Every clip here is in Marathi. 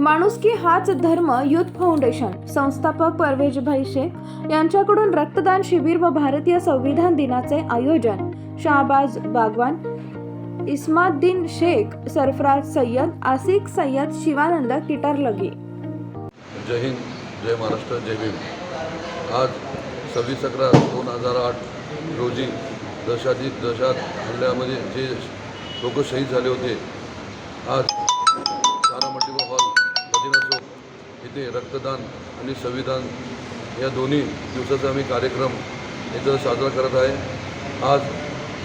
माणुसकी हाच धर्म युथ फाउंडेशन संस्थापक परवेजभाई शेख यांच्याकडून रक्तदान शिबिर व भारतीय संविधान दिनाचे आयोजन. शाहबाज बागवान इस्माद्दीन शेख सरफराज सय्यद आसिक सय्यद शिवानंद किटारलगे. जय हिंद जय महाराष्ट्र जय भीम. आज सव्वीस अकरा दोन हजार आठ रोजी दशाधिक दशात हल्ल्यामध्ये जे लोक शहीद झाले होते आज चौक इथे रक्तदान आणि संविधान या दोन्ही दिवसाचा आम्ही कार्यक्रम इथं साजरा करत आहे. आज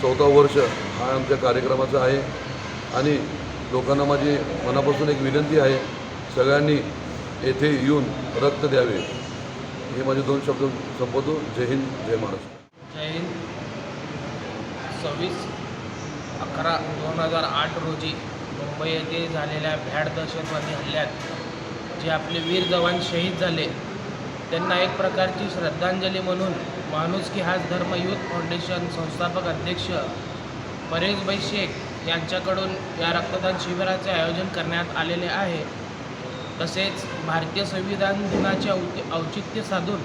चौथा वर्ष हा आमच्या कार्यक्रमाचा आहे. आणि लोकांना माझी मनापासून एक विनंती आहे सगळ्यांनी येथे येऊन रक्त द्यावे. हे माझे दोन शब्द संपवतो. जय हिंद जय महाराष्ट्र. जय हिंद. सव्वीस अकरा दोन हजार आठ रोजी मुंबई येथे झालेल्या भ्याड दहशतवादी हल्ल्यात जे आपले वीर जवान शहीद झाले त्यांना एक प्रकारची श्रद्धांजली म्हणून माणुसकी हाच धर्मयुत फाउंडेशन संस्थापक अध्यक्ष परेशभाई शेख यांच्याकडून या रक्तदान शिबिराचे आयोजन करण्यात आलेले आहे. तसेच भारतीय संविधान दिनाचे औ औचित्य साधून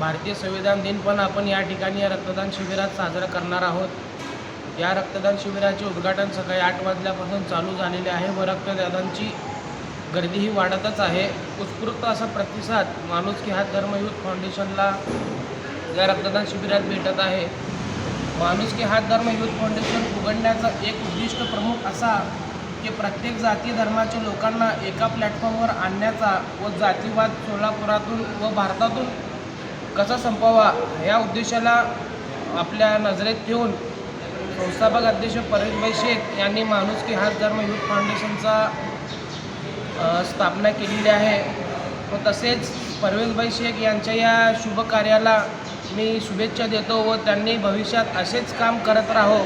भारतीय संविधान दिन पण आपण या ठिकाणी या रक्तदान शिबिरात साजरा करणार आहोत. या रक्तदान शिबिराचे उद्घाटन सकाळी आठ वाजल्यापासून चालू झालेले आहे. व रक्तदानांची गर्दीही वाढतच आहे. उत्स्फूर्त असा प्रतिसाद माणूस की हात धर्मयुथ फाउंडेशनला या रक्तदान शिबिरात भेटत आहे. माणूस की हात धर्म युथ फाउंडेशन उघडण्याचं एक उद्दिष्ट प्रमुख असा की प्रत्येक जाती धर्माच्या लोकांना एका प्लॅटफॉर्मवर आणण्याचा व जातीवाद सोलापुरातून व भारतातून कसा संपवावा या उद्देशाला आपल्या नजरेत ठेवून संस्थापक अध्यक्ष परेशभाई शेख यांनी माणूस की हात धर्मयूथ फाउंडेशनचा स्थापना केलेली आहे. व तसेच परवेजभाई शेख यांच्या या शुभ कार्याला मी शुभेच्छा देतो व त्यांनी भविष्यात असेच काम करत राहो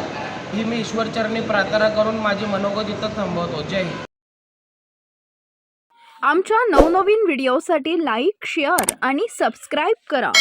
ही मी ईश्वरचरणी प्रार्थना करून माझी मनोगत इथं थांबवतो. जय हिंद. आमच्या नवनवीन व्हिडिओसाठी लाईक शेअर आणि सबस्क्राईब करा.